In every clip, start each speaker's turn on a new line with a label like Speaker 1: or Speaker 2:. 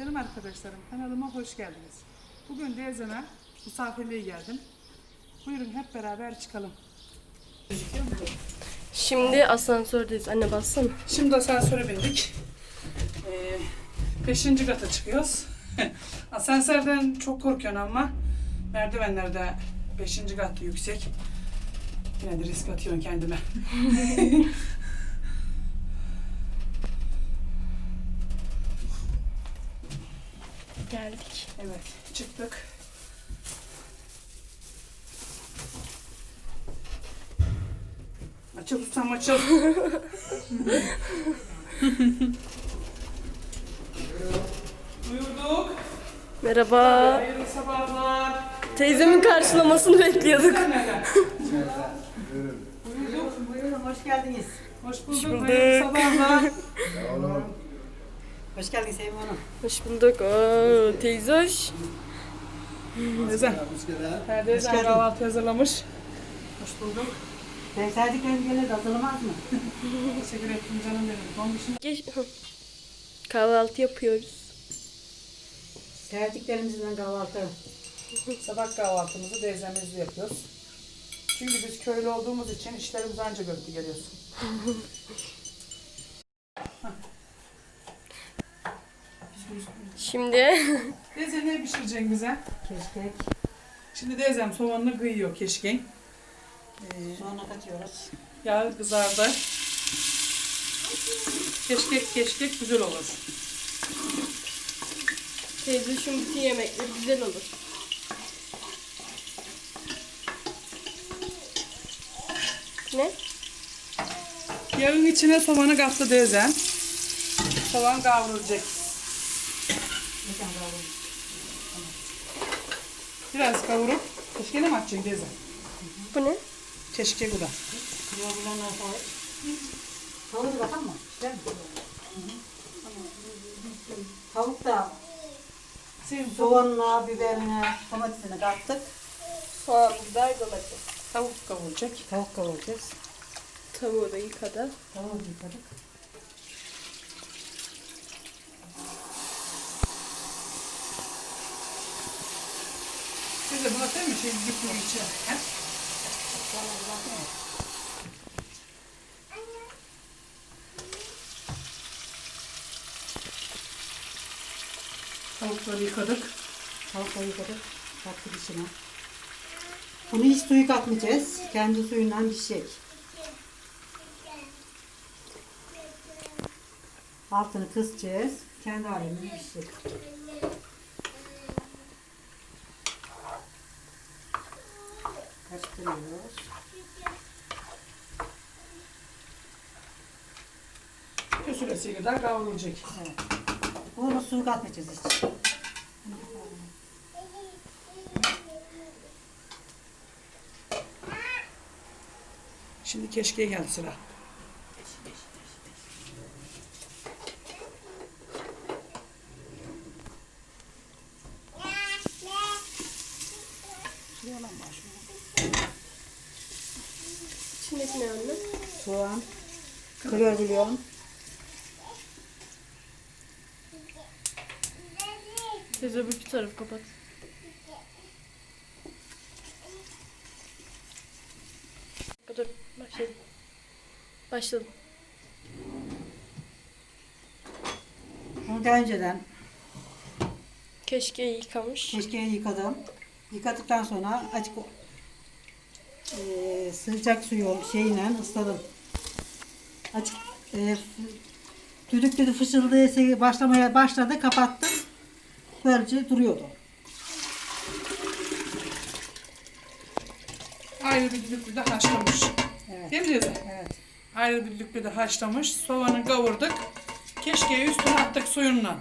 Speaker 1: Canım arkadaşlarım kanalıma hoş geldiniz. Bugün Dezen'e misafirliğe geldim. Buyurun hep beraber çıkalım.
Speaker 2: Şimdi asansördeyiz. Anne bassana.
Speaker 1: Şimdi asansöre bindik. Ee, beşinci kata çıkıyoruz. Asansörden çok korkuyorum ama merdivenlerde beşinci kat yüksek. Yine de risk atıyorum kendime.
Speaker 2: Geldik.
Speaker 1: Evet çıktık. Açıl tutsam açıl. Buyurduk.
Speaker 2: Merhaba.
Speaker 1: Hayırlı sabahlar.
Speaker 2: Teyzemin karşılamasını bekliyorduk.
Speaker 3: Buyurun, hoş geldiniz.
Speaker 1: Hoş bulduk.
Speaker 2: bulduk.
Speaker 1: Hayırlı sabahlar.
Speaker 3: Hoş geldiniz Sevim Hanım.
Speaker 2: Hoş bulduk. Oo, teyze hoş.
Speaker 1: Teyze. Teyze
Speaker 3: geldin.
Speaker 1: kahvaltı hazırlamış. Hoş bulduk.
Speaker 3: Ben sevdikleriniz gelir de hazırlamaz mı?
Speaker 1: Teşekkür ettim canım benim.
Speaker 2: Geç. Kahvaltı yapıyoruz.
Speaker 3: Sevdiklerimizle kahvaltı.
Speaker 1: sabah kahvaltımızı teyzemizle yapıyoruz. Çünkü biz köylü olduğumuz için işlerimiz anca göktü geliyorsun.
Speaker 2: Şimdi
Speaker 1: Teyze ne pişireceksin bize?
Speaker 3: Keşkek.
Speaker 1: Şimdi teyzem soğanını kıyıyor keşken.
Speaker 3: Soğana katıyoruz.
Speaker 1: Yağ kızardı. Keşkek keşkek güzel olur.
Speaker 2: teyze şu bütün yemekler güzel olur. Ne?
Speaker 1: Yağın içine soğanı kattı teyzem. Soğan kavrulacak. Biraz kavurup keşkene mi atacaksın teyze?
Speaker 2: Bu ne?
Speaker 1: Keşkek bu da.
Speaker 3: Sonra. Tavuğu bakalım mı? İster? Tavuk da soğanına, biberine, domatesine kattık.
Speaker 2: Soğan, biber, domates.
Speaker 1: tavuk kavuracak.
Speaker 3: Tavuk kavuracağız.
Speaker 2: Tavuğu da yıkadı.
Speaker 3: Tavuğu yıkadık.
Speaker 1: Değil mi? Şey yüklü içine. He? Tavukları yıkadık.
Speaker 3: Tavukları yıkadık. Kattık içine. Bunu hiç suyu katmayacağız. Kendi suyundan pişecek. Altını kısacağız. Kendi halinde pişecek. Karıştırıyoruz.
Speaker 1: Bir süresi kadar kavrulacak.
Speaker 3: Evet. Bunu suyu katmayacağız hiç.
Speaker 1: Şimdi keşkeye geldi sıra.
Speaker 2: İçindeki ne anne?
Speaker 3: Soğan. Kırıyor biliyorum.
Speaker 2: Teyze öbür tarafı kapat. Dur, başladım. Başladım.
Speaker 3: Bunu daha önceden
Speaker 2: Keşke yıkamış.
Speaker 3: keşkeği yıkadım. Yıkadıktan sonra açık eee sıcak suyu şeyle ısladım. Açık eee düdük düdük fışıldığı şey başlamaya başladı kapattım. Böylece duruyordu.
Speaker 1: Ayrı bir düdüklü de haşlamış.
Speaker 3: Evet.
Speaker 1: Değil mi teyze?
Speaker 3: Evet.
Speaker 1: Ayrı bir düdüklü de haşlamış. Soğanı kavurduk. Keşkeyi üstüne attık suyunla.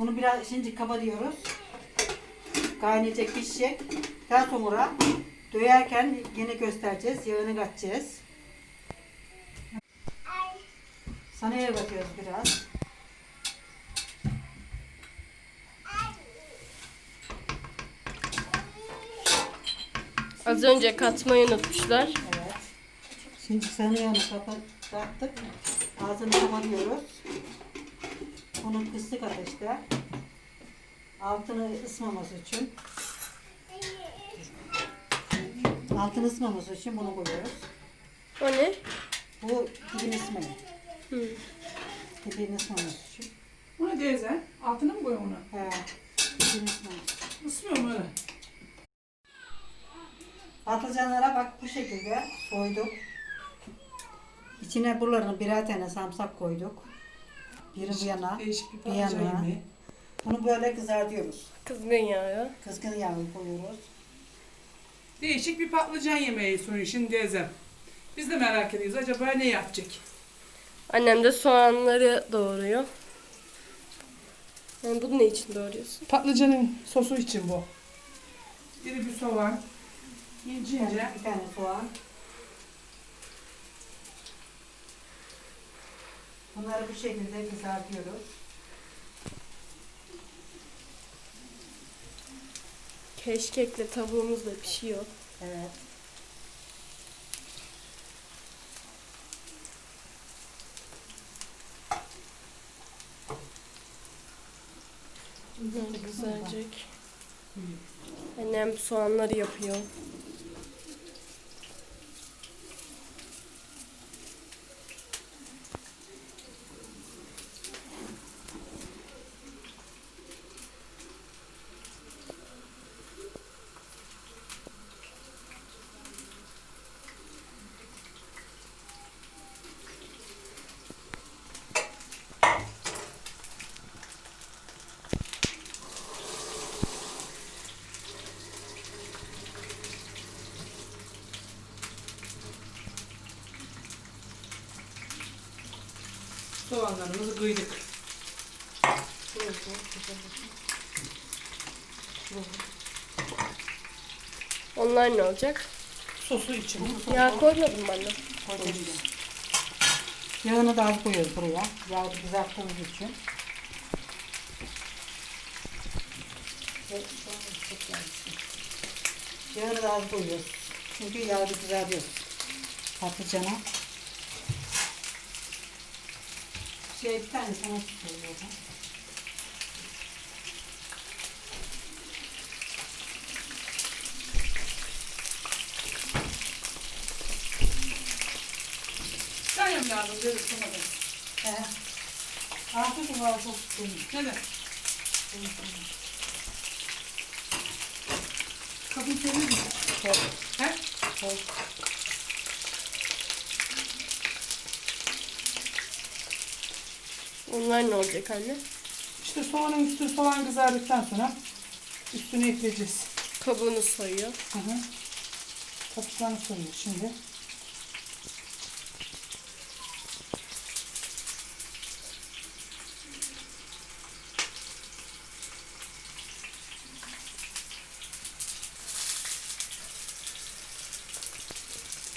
Speaker 3: Bunu biraz şimdi kapatıyoruz. Kaynayacak pişecek. Daha sonra döyerken yine göstereceğiz. Yağını katacağız. Sanaya bakıyoruz biraz.
Speaker 2: Az önce katmayı unutmuşlar.
Speaker 3: Evet. Şimdi sanıyonu kapattık. Ağzını kapatıyoruz. Bunu kısık ateşte. Altını ısmaması için. Altını ısmaması için bunu koyuyoruz.
Speaker 2: O ne?
Speaker 3: Bu dibini ısmayın.
Speaker 2: Hı.
Speaker 3: Dibini ısmaması için.
Speaker 1: Bu ne teyze? Altına mı koyuyorsun onu?
Speaker 3: He. Dibini ısmaması.
Speaker 1: Ismıyor mu öyle?
Speaker 3: Patlıcanlara bak bu şekilde soyduk. İçine buralarını birer tane samsak koyduk. Biri bu yana,
Speaker 1: Değişik bir
Speaker 3: bir yana.
Speaker 1: yemeği.
Speaker 3: Bunu böyle kızartıyoruz.
Speaker 2: Kızgın yağı.
Speaker 3: Kızgın yağ koyuyoruz.
Speaker 1: Değişik bir patlıcan yemeği sonuyor şimdi teyzem. Biz de merak ediyoruz. Acaba ne yapacak?
Speaker 2: Annem de soğanları doğruyor. Yani bunu ne için doğruyorsun?
Speaker 1: Patlıcanın sosu için bu. Biri bir soğan. İncince.
Speaker 3: Bir tane soğan. Bunları bu şekilde kızartıyoruz.
Speaker 2: Keşkekle tavuğumuz da pişiyor.
Speaker 3: Evet.
Speaker 2: Böyle güzelcek. Annem soğanları yapıyor.
Speaker 1: Soğanlarımızı kıydık.
Speaker 2: Onlar ne olacak?
Speaker 1: Sosu için.
Speaker 2: Yağ koymadım mı anne.
Speaker 3: Koydum. Yağını da az koyuyoruz buraya. Yağı kızarttığımız için. Yağını da az koyuyoruz. Çünkü yağı kızarıyoruz. Patlıcana. Şey bir tane sana koyuyorum.
Speaker 1: Sen yem lazım. Dedik sana da.
Speaker 3: He. Afiyet olsun.
Speaker 1: Neden? Kapıyı seviyor musun?
Speaker 3: Çok.
Speaker 1: He?
Speaker 3: Çok.
Speaker 2: Onlar ne olacak anne?
Speaker 1: İşte soğanın üstü soğan kızardıktan sonra üstüne ekleyeceğiz.
Speaker 2: Kabuğunu soyuyor.
Speaker 1: Hı hı. Kapıklarını soyuyor şimdi.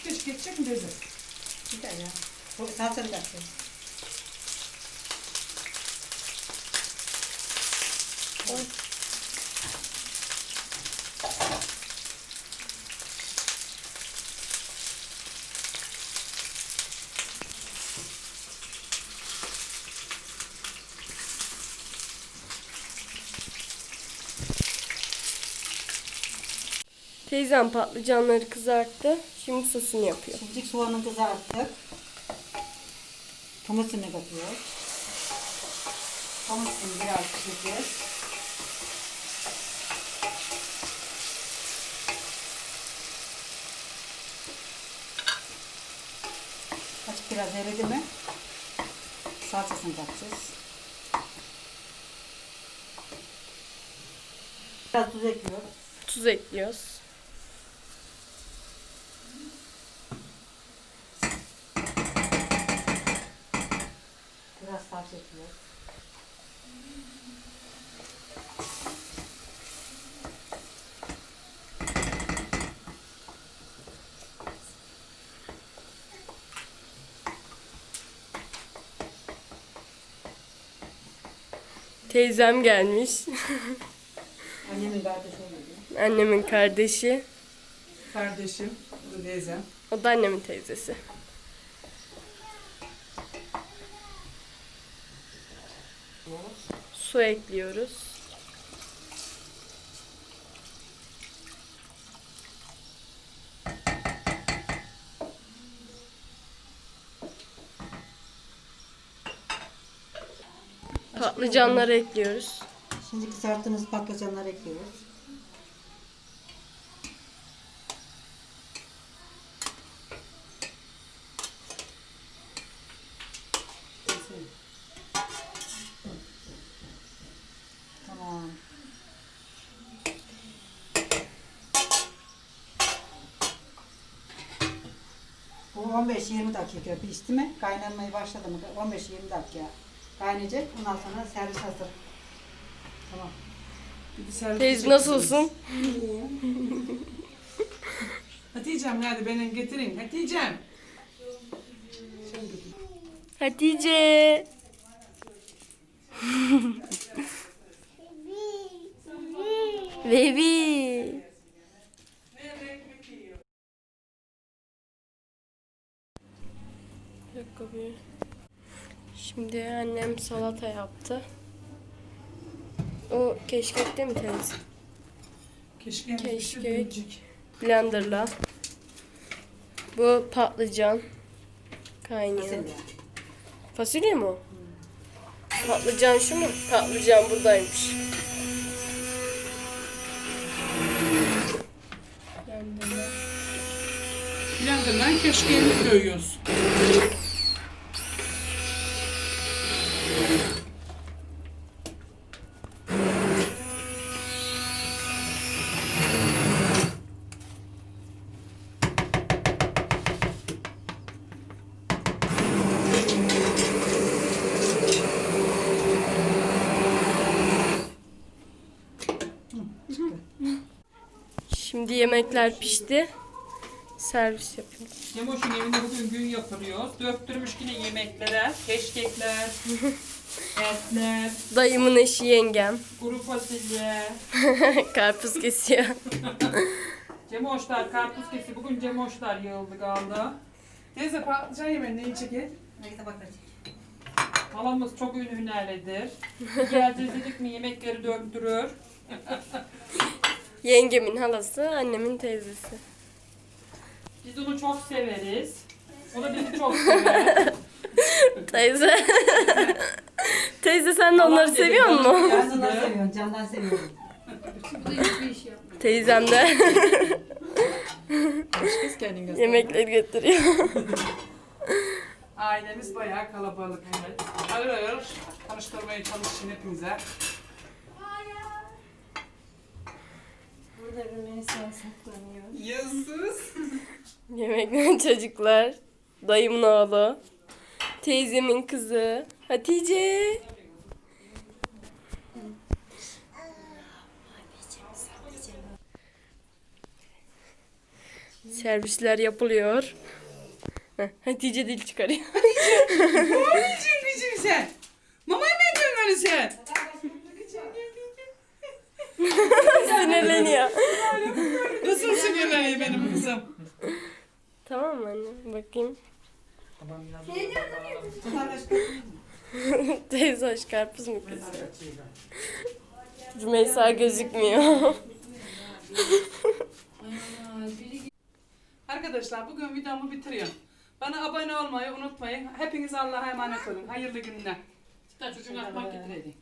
Speaker 1: Geç geçecek mi teyze?
Speaker 3: Güzel ya. Bu salçalı da koy.
Speaker 2: Teyzem patlıcanları kızarttı. Şimdi sosunu yapıyor.
Speaker 3: Şimdi soğanı kızarttık. Domatesini katıyoruz. Domatesini biraz pişireceğiz. Açık biraz eridi mi? Salçasını katacağız. Biraz tuz ekliyoruz.
Speaker 2: Tuz ekliyoruz. Teyzem gelmiş.
Speaker 3: Annemin kardeşi olmadı.
Speaker 2: Annemin kardeşi.
Speaker 1: Kardeşim, teyzem.
Speaker 2: O da annemin teyzesi. Su ekliyoruz. Patlıcanları ekliyoruz.
Speaker 3: Şimdi kızarttığımız patlıcanları ekliyoruz. Tamam. Bu 15-20 dakika pişti mi? Kaynamaya başladı mı? 15-20 dakika kaynayacak. Ondan sonra servis hazır. Tamam.
Speaker 2: Teyze nasılsın?
Speaker 1: Hatice'm hadi beni getirin. Hatice'm.
Speaker 2: Hatice. Baby. Bir dakika bir. Şimdi annem salata yaptı. O keşkekte mi teyze?
Speaker 1: Keşke.
Speaker 2: Keşkek. Blenderla. Bu patlıcan. Kaynıyor.
Speaker 3: Fasulye.
Speaker 2: Fasulye mi o? Patlıcan şu mu? Patlıcan buradaymış. Blenderla.
Speaker 1: Blender'dan keşkeğini dövüyoruz.
Speaker 2: Şimdi yemekler pişti. Servis yapıyoruz.
Speaker 4: Yemoş'un evinde bugün gün yapılıyor. Döktürmüş yine yemeklere. Keşkekler, etler,
Speaker 2: Dayımın eşi yengem.
Speaker 4: kuru fasulye.
Speaker 2: Karpuz kesiyor.
Speaker 4: Cemoşlar, karpuz kesi. Bugün cemoşlar yığıldı kaldı.
Speaker 1: Teyze patlıcan yemeğini neyi çekin?
Speaker 3: Neyse bakarız.
Speaker 4: Halamız çok ünlü hünerlidir. Geleceğiz dedik mi yemekleri döktürür.
Speaker 2: Yengemin halası, annemin teyzesi.
Speaker 4: Biz onu çok severiz. O da bizi çok sever.
Speaker 2: Teyze. teyze sen de onları seviyor musun?
Speaker 3: Candan seviyorum, candan seviyorum.
Speaker 2: Teyzem de
Speaker 4: Kız kendin göster.
Speaker 2: yemekleri götürüyor.
Speaker 1: Ailemiz bayağı kalabalık. Evet. Ağır ağır tanıştırmaya çalışın hepinize.
Speaker 2: İnsan saklanıyor.
Speaker 1: Yazsız.
Speaker 2: Yemekler çocuklar. Dayımın oğlu. Teyzemin kızı. Hatice. Servisler yapılıyor. Heh, Hatice dil çıkarıyor.
Speaker 1: Anneciğim bizim sen. Mama diyorsun öyle sen.
Speaker 2: Sinirleniyor.
Speaker 1: Nasıl sinirleniyor benim kızım?
Speaker 2: tamam mı anne? Bakayım. Teyze hoş karpuz mu kesiyor? Rümeysa gözükmüyor.
Speaker 1: Arkadaşlar bugün videomu bitiriyorum. Bana abone olmayı unutmayın. Hepiniz Allah'a emanet olun. Hayırlı günler.
Speaker 4: Çocuğun atmak getireydi.